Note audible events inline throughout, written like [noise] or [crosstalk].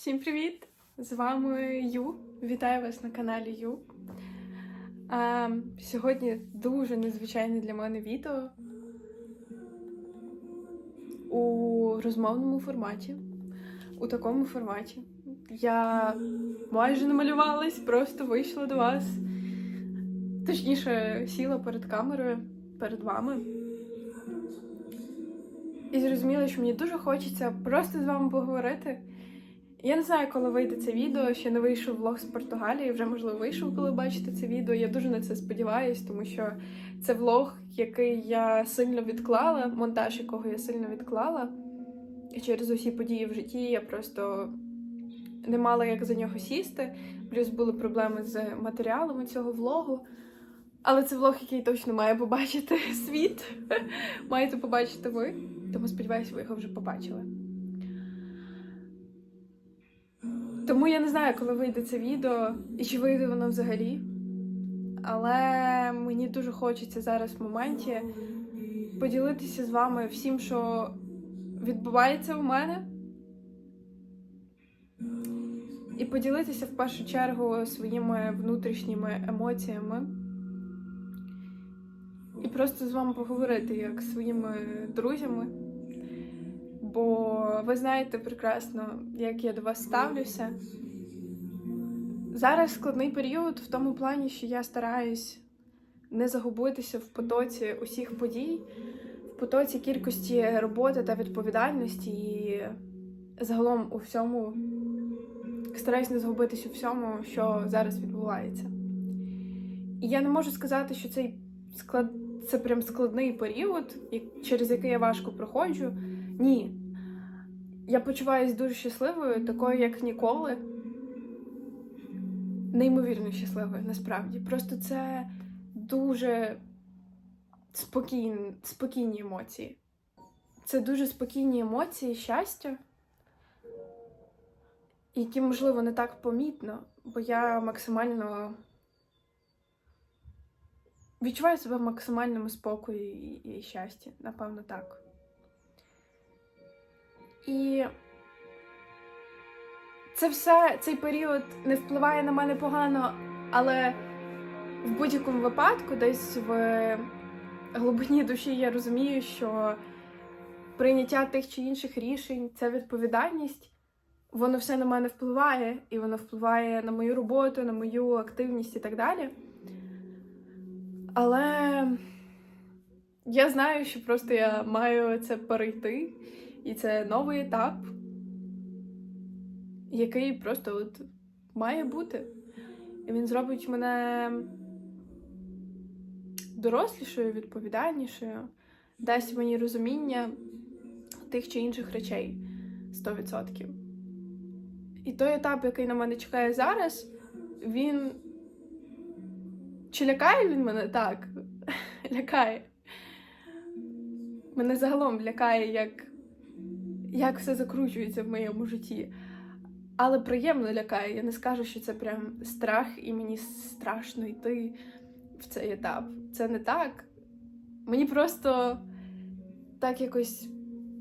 Всім привіт! З вами Ю. Вітаю вас на каналі Ю. А, сьогодні дуже незвичайне для мене відео у розмовному форматі. У такому форматі. Я майже намалювалась, просто вийшла до вас. Точніше, сіла перед камерою, перед вами. І зрозуміла, що мені дуже хочеться просто з вами поговорити. Я не знаю, коли вийде це відео. Ще не вийшов влог з Португалії. Вже можливо вийшов, коли бачите це відео. Я дуже на це сподіваюся, тому що це влог, який я сильно відклала, монтаж якого я сильно відклала. І через усі події в житті я просто не мала як за нього сісти. Плюс були проблеми з матеріалами цього влогу. Але це влог, який точно має побачити [laughs] світ. Маєте побачити ви. Тому сподіваюся, ви його вже побачили. Тому я не знаю, коли вийде це відео і чи вийде воно взагалі. Але мені дуже хочеться зараз в моменті поділитися з вами всім, що відбувається у мене. І поділитися в першу чергу своїми внутрішніми емоціями. І просто з вами поговорити як з своїми друзями. Бо ви знаєте прекрасно, як я до вас ставлюся. Зараз складний період в тому плані, що я стараюсь не загубитися в потоці усіх подій, в потоці кількості роботи та відповідальності, і загалом у всьому стараюсь не загубитися у всьому, що зараз відбувається. І я не можу сказати, що цей склад... це прям складний період, через який я важко проходжу. Ні. Я почуваюся дуже щасливою, такою, як ніколи. Неймовірно щасливою, насправді. Просто це дуже спокійні, спокійні емоції. Це дуже спокійні емоції щастя, які, можливо, не так помітно, бо я максимально відчуваю себе в максимальному спокої і, і щасті, напевно, так. І це все, цей період не впливає на мене погано, але в будь-якому випадку, десь в глибині душі я розумію, що прийняття тих чи інших рішень, ця відповідальність, воно все на мене впливає, і воно впливає на мою роботу, на мою активність і так далі. Але я знаю, що просто я маю це перейти. І це новий етап, який просто от має бути. І він зробить мене дорослішою, відповідальнішою, дасть мені розуміння тих чи інших речей 100%. І той етап, який на мене чекає зараз, він. Чи лякає він мене? Так. [laughs] лякає. Мене загалом лякає, як як все закручується в моєму житті. Але приємно лякає. Я не скажу, що це прям страх, і мені страшно йти в цей етап. Це не так. Мені просто так якось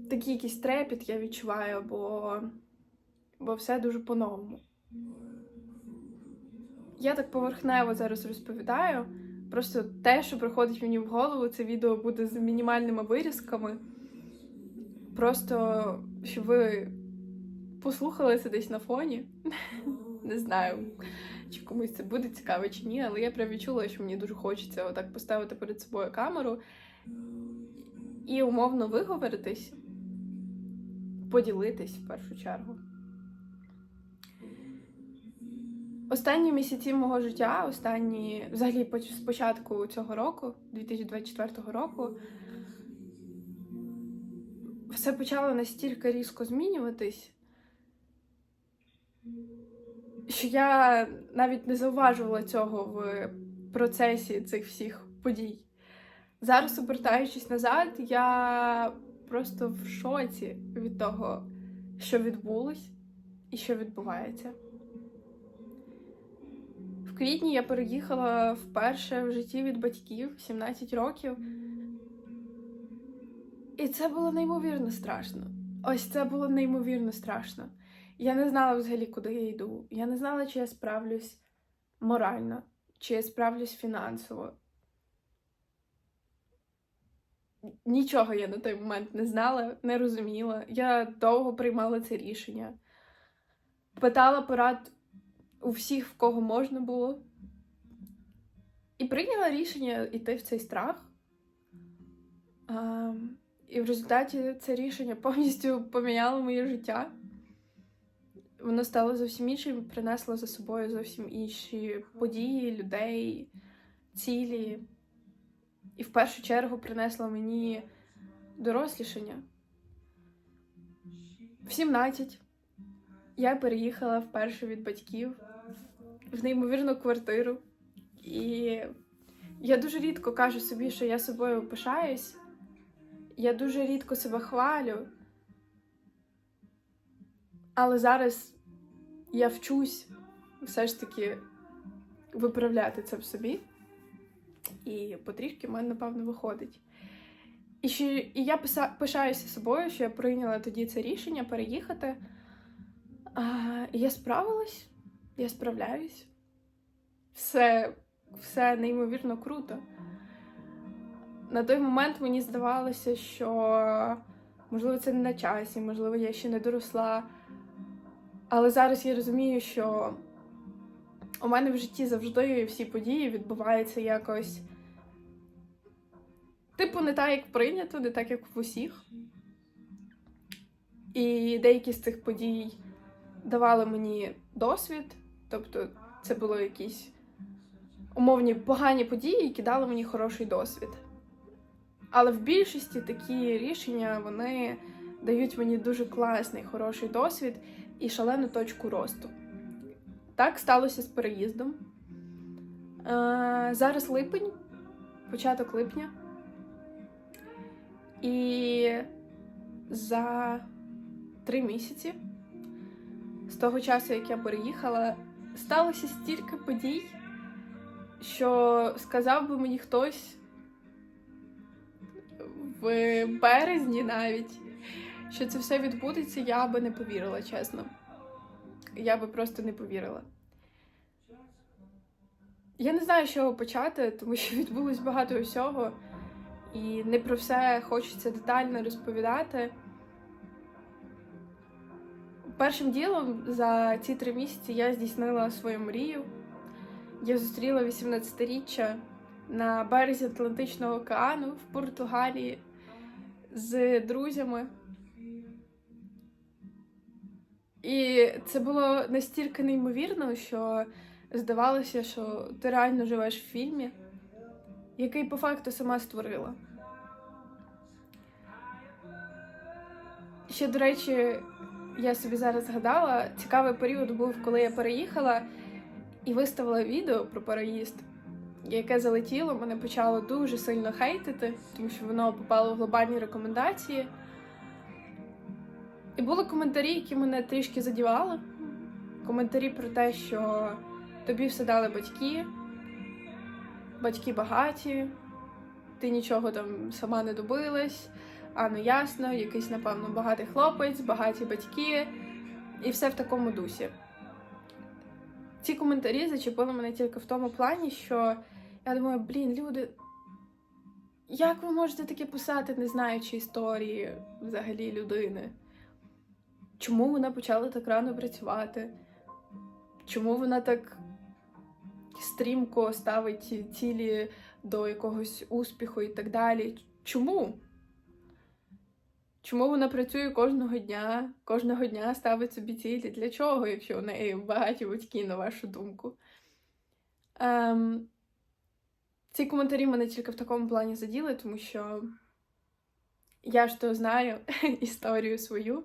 такий якийсь трепіт я відчуваю, бо, бо все дуже по-новому. Я так поверхнево зараз розповідаю. Просто те, що приходить мені в голову, це відео буде з мінімальними вирізками. Просто щоб ви послухали це десь на фоні. Не знаю, чи комусь це буде цікаво чи ні, але я прям відчула, що мені дуже хочеться отак поставити перед собою камеру і умовно виговоритись, поділитись в першу чергу. Останні місяці мого життя, останні, взагалі, з початку цього року, 2024 року, все почало настільки різко змінюватись, що я навіть не зауважувала цього в процесі цих всіх подій. Зараз, обертаючись назад, я просто в шоці від того, що відбулось і що відбувається. В квітні я переїхала вперше в житті від батьків 17 років. І це було неймовірно страшно. Ось це було неймовірно страшно. Я не знала взагалі, куди я йду. Я не знала, чи я справлюсь морально, чи я справлюсь фінансово. Нічого я на той момент не знала, не розуміла. Я довго приймала це рішення. Питала порад у всіх, в кого можна було. І прийняла рішення йти в цей страх. А, і в результаті це рішення повністю поміняло моє життя. Воно стало зовсім іншим, принесло за собою зовсім інші події, людей, цілі. І в першу чергу принесло мені дорослішання. В 17 я переїхала вперше від батьків в неймовірну квартиру. І я дуже рідко кажу собі, що я собою пишаюсь. Я дуже рідко себе хвалю. Але зараз я вчусь все ж таки виправляти це в собі. І потрішки в мене, напевно, виходить. І, ще, і я пишаюся собою, що я прийняла тоді це рішення переїхати. А, і я справилась, я справляюсь. Все, все неймовірно круто. На той момент мені здавалося, що можливо це не на часі, можливо, я ще не доросла. Але зараз я розумію, що у мене в житті завжди всі події відбуваються якось. Типу, не так, як прийнято, не так, як в усіх. І деякі з цих подій давали мені досвід, тобто це були якісь умовні погані події, які дали мені хороший досвід. Але в більшості такі рішення вони дають мені дуже класний, хороший досвід і шалену точку росту. Так сталося з переїздом. Е, зараз липень, початок липня. І за три місяці з того часу, як я переїхала, сталося стільки подій, що сказав би мені хтось в березні навіть, що це все відбудеться, я би не повірила, чесно. Я би просто не повірила. Я не знаю, з чого почати, тому що відбулось багато усього, і не про все хочеться детально розповідати. Першим ділом за ці три місяці я здійснила свою мрію. Я зустріла 18-річчя на березі Атлантичного океану в Португалії з друзями. І це було настільки неймовірно, що здавалося, що ти реально живеш в фільмі, який по факту сама створила. Ще, до речі, я собі зараз згадала, цікавий період був, коли я переїхала і виставила відео про переїзд, яке залетіло, мене почало дуже сильно хейтити, тому що воно попало в глобальні рекомендації. І були коментарі, які мене трішки задівали. Коментарі про те, що тобі все дали батьки, батьки багаті, ти нічого там сама не добилась, а ну ясно, якийсь, напевно, багатий хлопець, багаті батьки, і все в такому дусі. Ці коментарі зачепили мене тільки в тому плані, що я думаю, блін, люди, як ви можете таке писати, не знаючи історії взагалі людини? Чому вона почала так рано працювати? Чому вона так стрімко ставить цілі до якогось успіху і так далі? Чому? Чому вона працює кожного дня, кожного дня ставить собі цілі? Для чого, якщо у неї багаті батьки, на вашу думку? Ем, ці коментарі мене тільки в такому плані заділи, тому що я ж то знаю [laughs] історію свою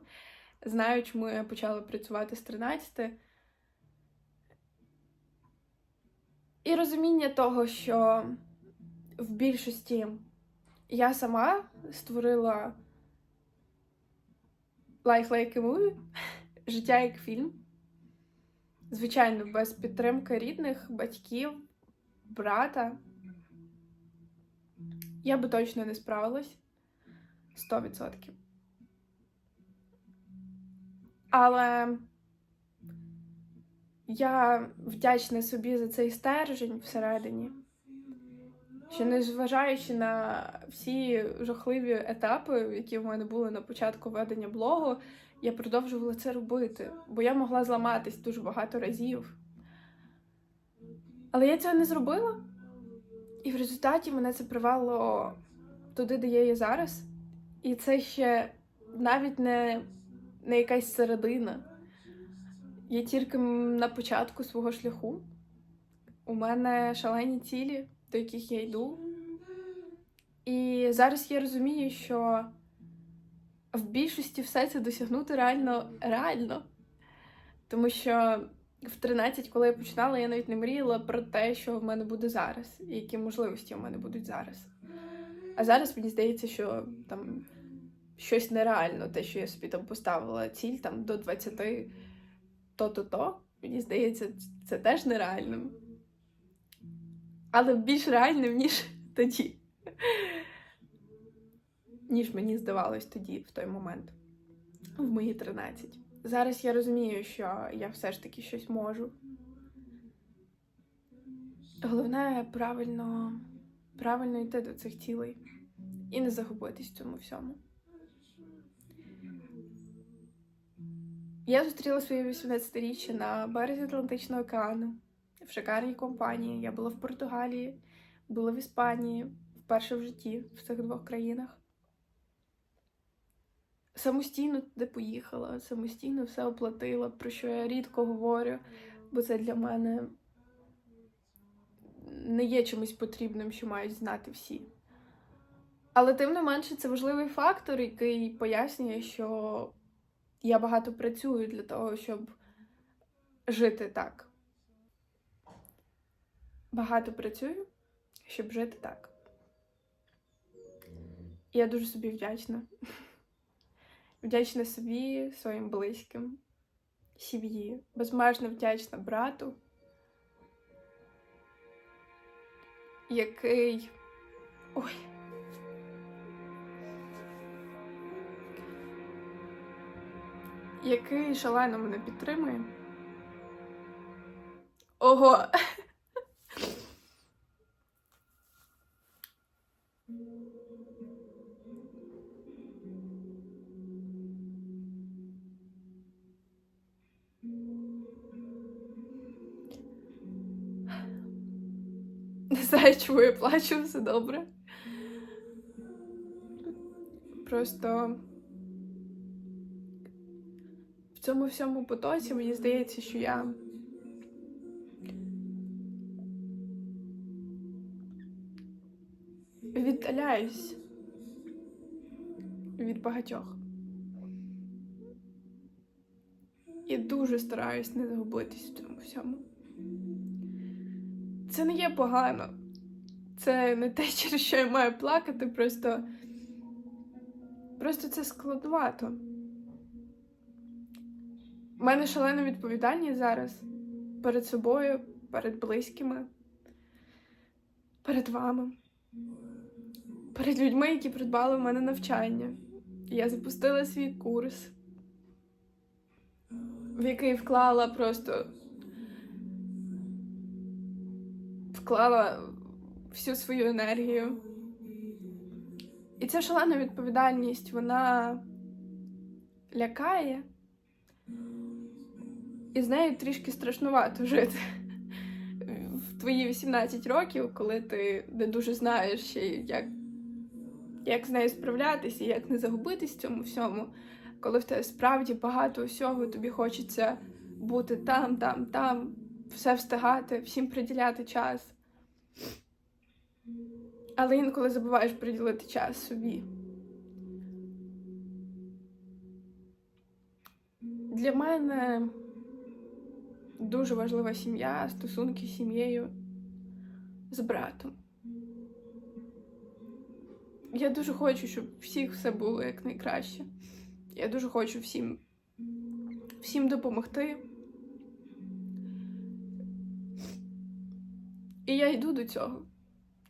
знаю, чому я почала працювати з 13. І розуміння того, що в більшості я сама створила Life Like a Movie, життя як фільм. Звичайно, без підтримки рідних, батьків, брата. Я би точно не справилась 100%. Але я вдячна собі за цей стержень всередині, що незважаючи на всі жахливі етапи, які в мене були на початку ведення блогу, я продовжувала це робити, бо я могла зламатись дуже багато разів. Але я цього не зробила, і в результаті мене це привело туди, де я є зараз. І це ще навіть не, не якась середина. Я тільки на початку свого шляху. У мене шалені цілі, до яких я йду. І зараз я розумію, що в більшості все це досягнути реально реально. Тому що в 13, коли я починала, я навіть не мріяла про те, що в мене буде зараз, і які можливості в мене будуть зараз. А зараз мені здається, що там щось нереально, те, що я собі там поставила ціль там до 20 то-то-то, мені здається, це теж нереальним. Але більш реальним, ніж [laughs] тоді. Ніж мені здавалось тоді, в той момент, в мої 13. Зараз я розумію, що я все ж таки щось можу. Головне правильно, правильно йти до цих цілей і не загубитись в цьому всьому. Я зустріла своє 18-річчя на березі Атлантичного океану в шикарній компанії. Я була в Португалії, була в Іспанії вперше в житті в цих двох країнах. Самостійно туди поїхала, самостійно все оплатила, про що я рідко говорю, бо це для мене не є чимось потрібним, що мають знати всі. Але тим не менше, це важливий фактор, який пояснює, що я багато працюю для того, щоб жити так. Багато працюю, щоб жити так. І я дуже собі вдячна. Вдячна собі, своїм близьким, сім'ї, безмежно вдячна брату, який. Ой. Який шалено мене підтримує. Ого! Знаю, чому я плачу, все добре. Просто в цьому всьому потоці мені здається, що я віддаляюсь від багатьох. І дуже стараюсь не загубитись в цьому всьому. Це не є погано. Це не те, через що я маю плакати, просто. Просто це складновато. У мене шалена відповідальність зараз перед собою, перед близькими, перед вами, перед людьми, які придбали в мене навчання. Я запустила свій курс, в який вклала просто вклала всю свою енергію. І ця шалена відповідальність, вона лякає, і з нею трішки страшнувато жити. В твої 18 років, коли ти не дуже знаєш, ще, як, як з нею справлятися, як не загубитись в цьому всьому, коли в тебе справді багато усього, тобі хочеться бути там, там, там, все встигати, всім приділяти час. Але інколи забуваєш приділити час собі. Для мене дуже важлива сім'я, стосунки з сім'єю, з братом. Я дуже хочу, щоб всіх все було якнайкраще. Я дуже хочу всім, всім допомогти. І я йду до цього.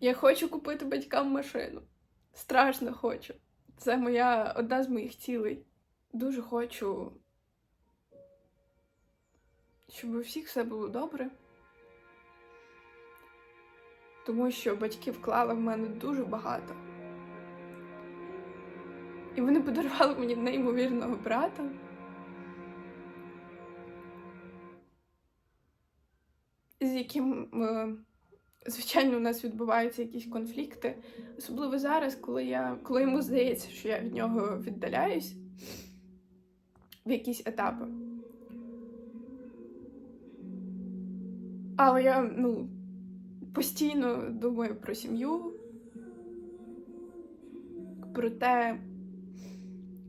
Я хочу купити батькам машину. Страшно хочу. Це моя одна з моїх цілей. Дуже хочу щоб у всіх все було добре. Тому що батьки вклали в мене дуже багато. І вони подарували мені неймовірного брата. З яким, е, звичайно, у нас відбуваються якісь конфлікти. Особливо зараз, коли я, коли йому здається, що я від нього віддаляюсь в якісь етапи. Але я ну, постійно думаю про сім'ю, про те,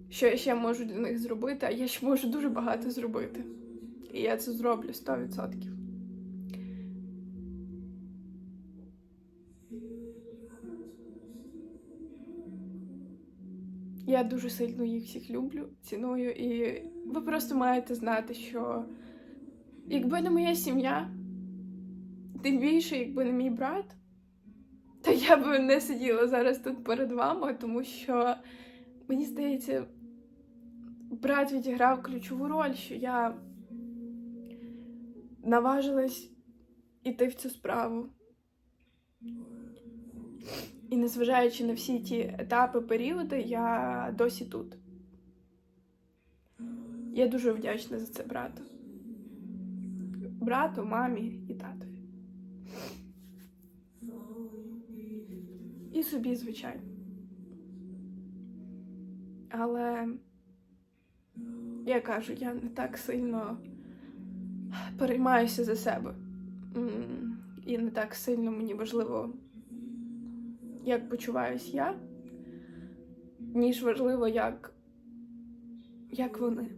що я ще можу для них зробити, а я ще можу дуже багато зробити. І я це зроблю 100%. Я дуже сильно їх всіх люблю, ціную, і ви просто маєте знати, що якби не моя сім'я, тим більше, якби не мій брат, то я б не сиділа зараз тут перед вами, тому що мені здається, брат відіграв ключову роль, що я наважилась іти в цю справу. І незважаючи на всі ті етапи, періоди, я досі тут. Я дуже вдячна за це брату. Брату, мамі і татові. І собі, звичайно. Але я кажу, я не так сильно переймаюся за себе. І не так сильно мені важливо як почуваюсь я, ніж важливо, як, як вони.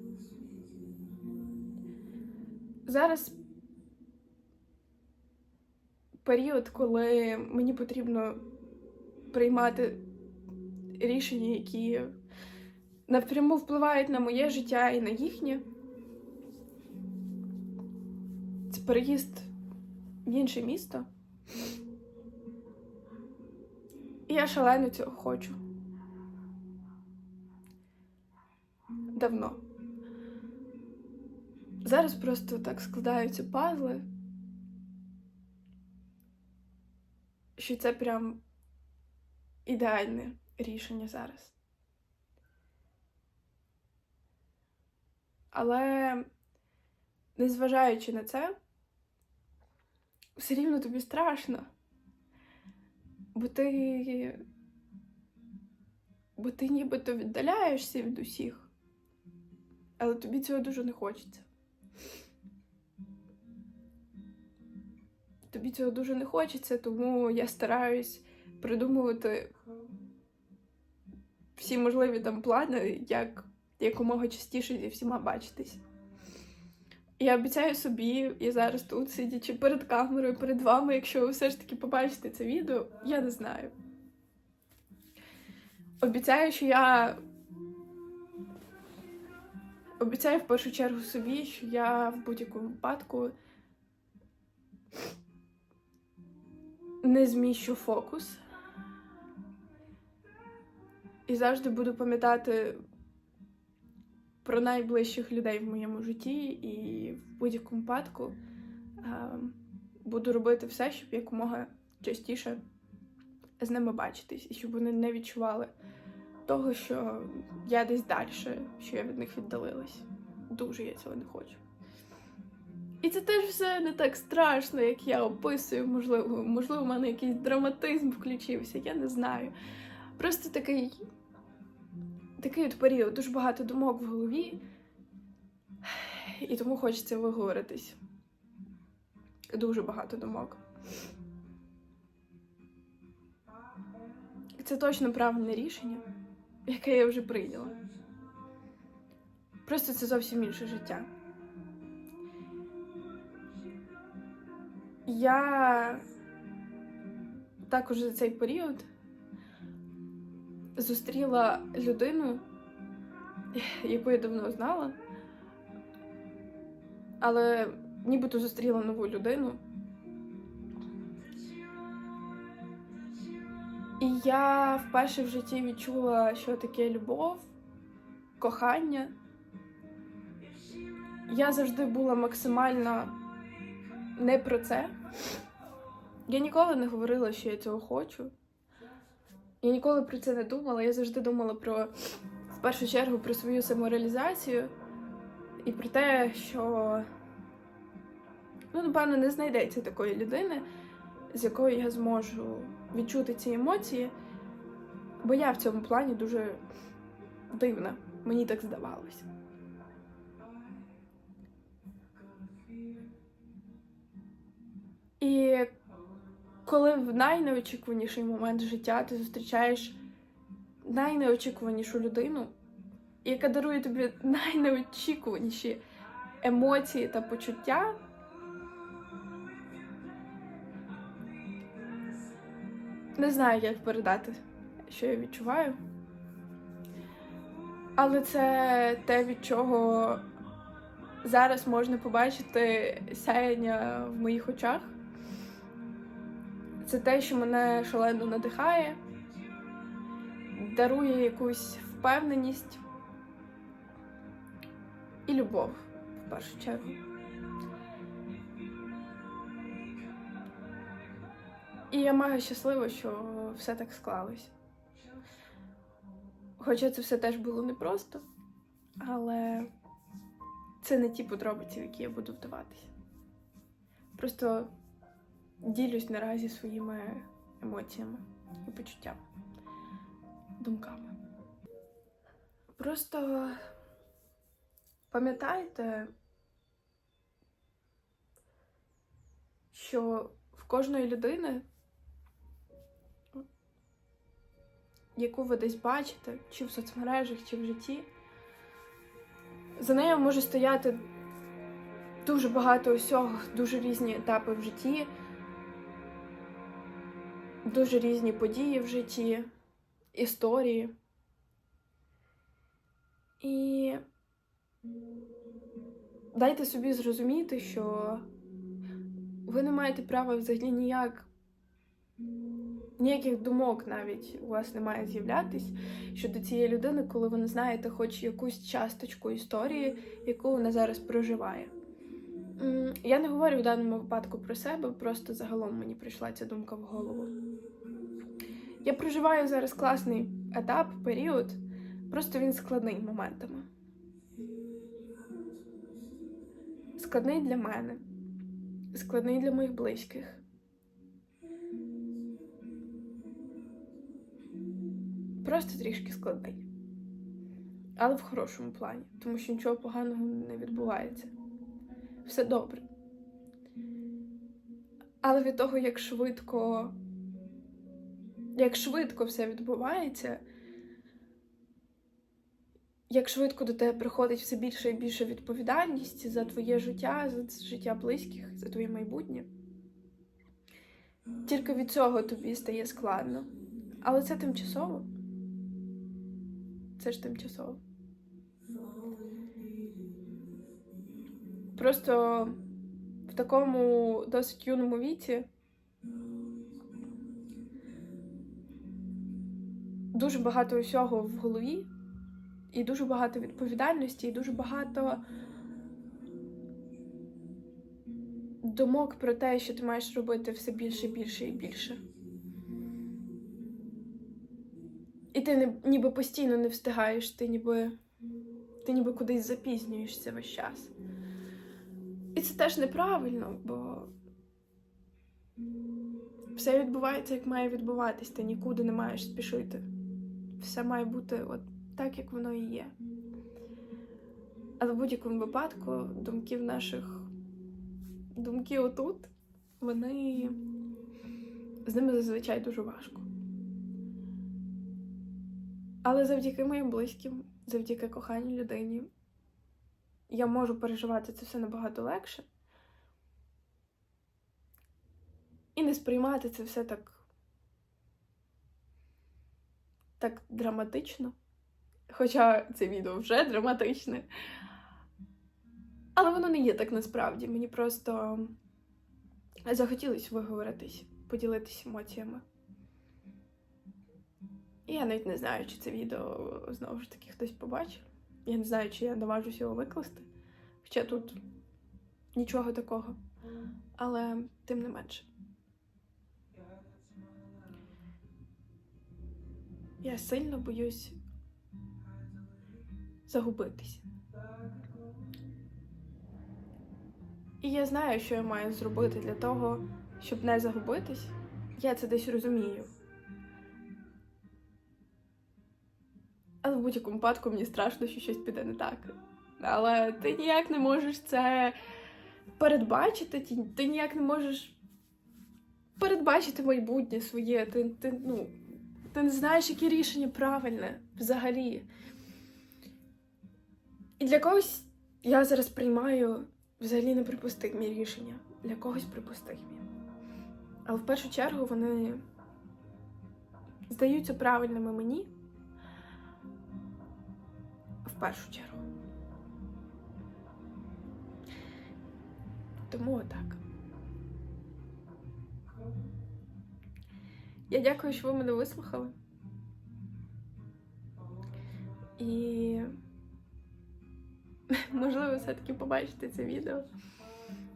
Зараз період, коли мені потрібно приймати рішення, які напряму впливають на моє життя і на їхнє. Це переїзд в інше місто. І я шалено цього хочу. Давно. Зараз просто так складаються пазли, що це прям ідеальне рішення зараз. Але, незважаючи на це, все рівно тобі страшно. Бо ти. Бо ти нібито віддаляєшся від усіх, але тобі цього дуже не хочеться. Тобі цього дуже не хочеться, тому я стараюсь придумувати всі можливі там плани, як якомога частіше зі всіма бачитись. Я обіцяю собі, і зараз тут, сидячи перед камерою, перед вами, якщо ви все ж таки побачите це відео, я не знаю. Обіцяю, що я. Обіцяю в першу чергу собі, що я в будь-якому випадку не зміщу фокус. І завжди буду пам'ятати про найближчих людей в моєму житті, і в будь-якому випадку буду робити все, щоб якомога частіше з ними бачитись, і щоб вони не відчували того, що я десь далі, що я від них віддалилась. Дуже я цього не хочу. І це теж все не так страшно, як я описую. Можливо, можливо, в мене якийсь драматизм включився, я не знаю. Просто такий такий от період, дуже багато думок в голові, і тому хочеться виговоритись. Дуже багато думок. Це точно правильне рішення, яке я вже прийняла. Просто це зовсім інше життя. Я також за цей період зустріла людину, яку я давно знала, але нібито зустріла нову людину. І я вперше в житті відчула, що таке любов, кохання. я завжди була максимально не про це. Я ніколи не говорила, що я цього хочу. Я ніколи про це не думала. Я завжди думала про в першу чергу про свою самореалізацію і про те, що ну, напевно, не знайдеться такої людини, з якою я зможу відчути ці емоції, бо я в цьому плані дуже дивна. Мені так здавалося. І коли в найнеочікуваніший момент життя ти зустрічаєш найнеочікуванішу людину, яка дарує тобі найнеочікуваніші емоції та почуття. Не знаю, як передати, що я відчуваю. Але це те, від чого зараз можна побачити сяяння в моїх очах. Це те, що мене шалено надихає, дарує якусь впевненість і любов в першу чергу. І я мega щаслива, що все так склалось. Хоча це все теж було непросто, але це не ті подробиці, в які я буду вдаватися. Просто ділюсь наразі своїми емоціями і почуттями, думками. Просто пам'ятайте, що в кожної людини, яку ви десь бачите, чи в соцмережах, чи в житті, за нею може стояти дуже багато усього, дуже різні етапи в житті, дуже різні події в житті, історії. І дайте собі зрозуміти, що ви не маєте права взагалі ніяк, ніяких думок навіть у вас не має з'являтись щодо цієї людини, коли ви не знаєте хоч якусь часточку історії, яку вона зараз проживає. Я не говорю в даному випадку про себе, просто загалом мені прийшла ця думка в голову. Я проживаю зараз класний етап, період, просто він складний моментами. Складний для мене, складний для моїх близьких. Просто трішки складний. Але в хорошому плані, тому що нічого поганого не відбувається. Все добре. Але від того, як швидко, як швидко все відбувається, як швидко до тебе приходить все більше і більше відповідальність за твоє життя, за життя близьких, за твоє майбутнє. Тільки від цього тобі стає складно. Але це тимчасово. Це ж тимчасово. Просто в такому досить юному віці дуже багато усього в голові, і дуже багато відповідальності, і дуже багато думок про те, що ти маєш робити все більше, більше і більше. І ти ніби постійно не встигаєш, ти ніби, ти ніби кудись запізнюєшся весь час. І це теж неправильно, бо все відбувається, як має відбуватись, ти нікуди не маєш спішити. Все має бути от так, як воно і є. Але в будь-якому випадку думків наших думки отут, вони з ними зазвичай дуже важко. Але завдяки моїм близьким, завдяки коханій людині, я можу переживати це все набагато легше. І не сприймати це все так. Так драматично. Хоча це відео вже драматичне. Але воно не є так насправді. Мені просто захотілося виговоритись, поділитися емоціями. І я навіть не знаю, чи це відео знову ж таки хтось побачив. Я не знаю, чи я наважусь його викласти. Хоча тут нічого такого. Але тим не менше. Я сильно боюсь загубитись. І я знаю, що я маю зробити для того, щоб не загубитись. Я це десь розумію. Але в будь-якому випадку мені страшно, що щось піде не так. Але ти ніяк не можеш це передбачити, ти, ти ніяк не можеш передбачити майбутнє своє. Ти, ти, ну, ти не знаєш, яке рішення правильне взагалі. І для когось я зараз приймаю взагалі неприпустимі рішення. Для когось припустимі. Але в першу чергу вони здаються правильними мені. В першу чергу. Тому отак. Я дякую, що ви мене вислухали. І [laughs] можливо, все-таки побачите це відео.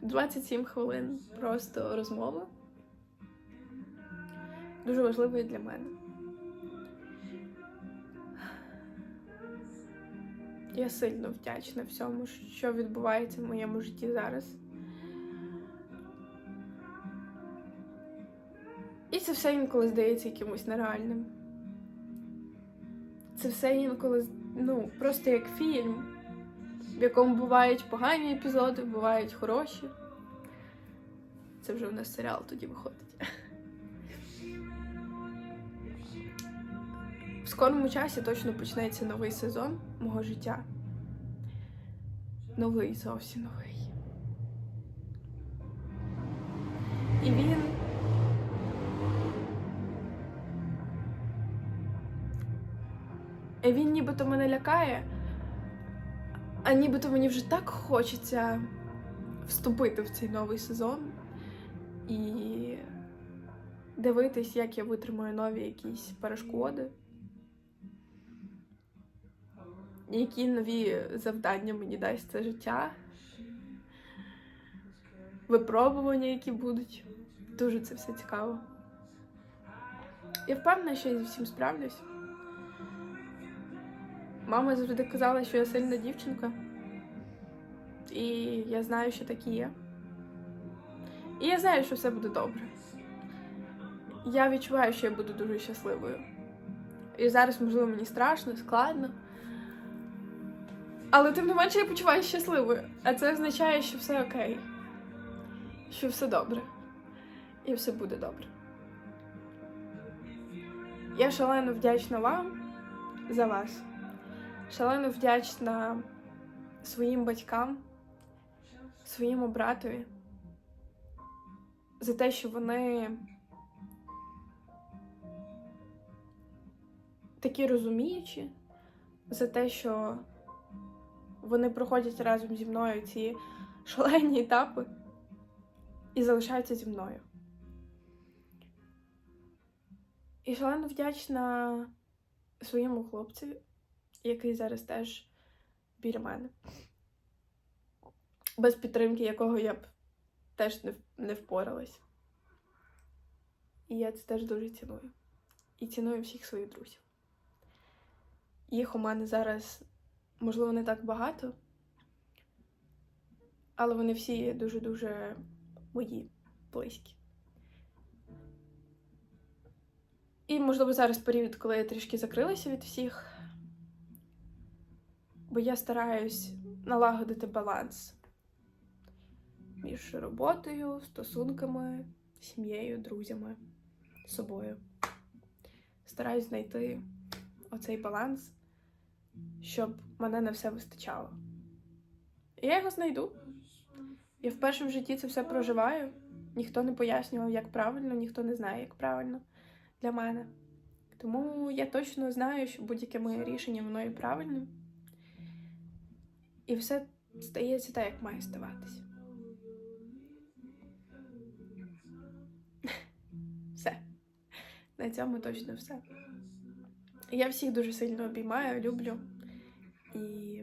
27 хвилин просто розмови. Дуже важливої для мене. Я сильно вдячна всьому, що відбувається в моєму житті зараз. Це все інколи здається якимось нереальним. Це все інколи, ну, просто як фільм, в якому бувають погані епізоди, бувають хороші. Це вже у нас серіал тоді виходить. В скорому часі точно почнеться новий сезон мого життя. Новий, зовсім новий. І він. Нібито мене лякає, а нібито мені вже так хочеться вступити в цей новий сезон і дивитись, як я витримую нові якісь перешкоди. Які нові завдання мені дасть це життя, випробування, які будуть. Дуже це все цікаво. Я впевнена, що я зі всім справлюсь. Мама завжди казала, що я сильна дівчинка. І я знаю, що так і є. І я знаю, що все буде добре. Я відчуваю, що я буду дуже щасливою. І зараз, можливо, мені страшно, складно. Але тим не менше я почуваюся щасливою. А це означає, що все окей. Що все добре. І все буде добре. Я шалено вдячна вам за вас. Шалено вдячна своїм батькам, своєму братові за те, що вони такі розуміючі, за те, що вони проходять разом зі мною ці шалені етапи і залишаються зі мною. І шалено вдячна своєму хлопцеві, який зараз теж біля мене, без підтримки якого я б теж не, не впоралась. І я це теж дуже ціную. І ціную всіх своїх друзів. Їх у мене зараз можливо, не так багато, але вони всі дуже-дуже мої близькі. І, можливо, зараз період, коли я трішки закрилася від всіх, бо я стараюсь налагодити баланс між роботою, стосунками, сім'єю, друзями, собою. Стараюсь знайти оцей баланс щоб мене на все вистачало. І я його знайду. Я вперше в житті це все проживаю. Ніхто не пояснював, як правильно, ніхто не знає, як правильно для мене. Тому я точно знаю, що будь-яке моє рішення воно є правильним. І все стається так, як має ставатися. [laughs] Все. На цьому точно все. Я всіх дуже сильно обіймаю, люблю і